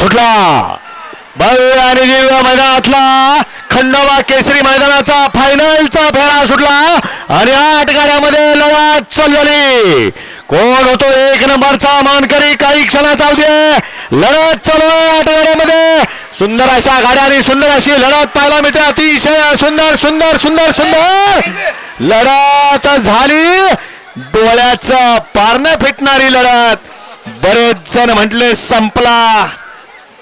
सुटला. भव्य आणि जीव मैदानातला खंडोबा केसरी मैदानाचा फायनलचा फेरा सुटला. आणि आठ गाड्यामध्ये लढत चालली झाली कोण होतो एक नंबरचा? मानकरी काही क्षणाचा अवधी लढत चालू आठ गाड्यामध्ये. सुंदर अशा गाड्या आणि सुंदर अशी लढत पाहायला मिळते. अतिशय सुंदर सुंदर सुंदर सुंदर. लढत झाली. डोळ्याचं पारणं फिटणारी लढत. बरेच जण म्हटले संपला.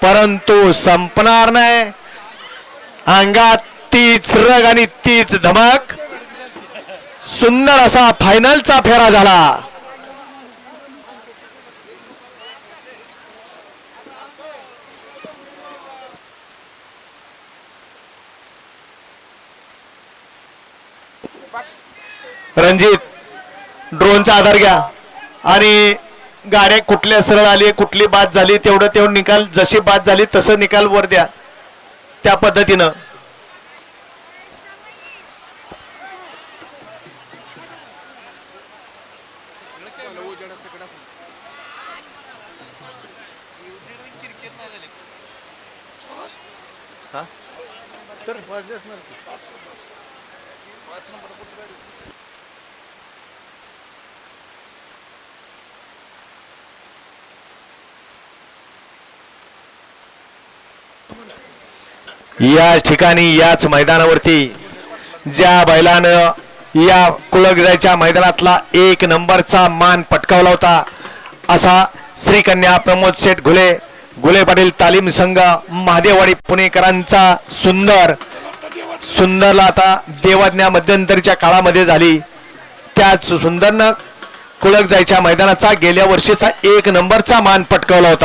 परंतु संपणार नाही. अंगात तीच रग आणि तीच धमक. सुंदर असा फायनलचा फेरा झाला. रणजित ड्रोनचा आधार घ्या. आणि गाड्या कुठल्या सरळ आली कुठली बाद झाली तेवढं तेवढं निकाल जशी बाद झाली तसं निकाल वर द्या. त्या पद्धतीनं. तर या याच ठिकाणी याच मैदानावरती ज्या बैलानं या कुळगजायच्या मैदानातला एक नंबरचा मान पटकावला होता असा श्रीकन्या प्रमोद शेठ घुले घुले पाटील तालीम संघ महादेववाडी पुणेकरांचा सुंदर सुंदरला आता देवज्ञा मध्यंतरीच्या काळामध्ये झाली. त्याच सुंदरनं कुळक जायच्या मैदानाचा गेल्या वर्षीचा एक नंबरचा मान पटकावला होता.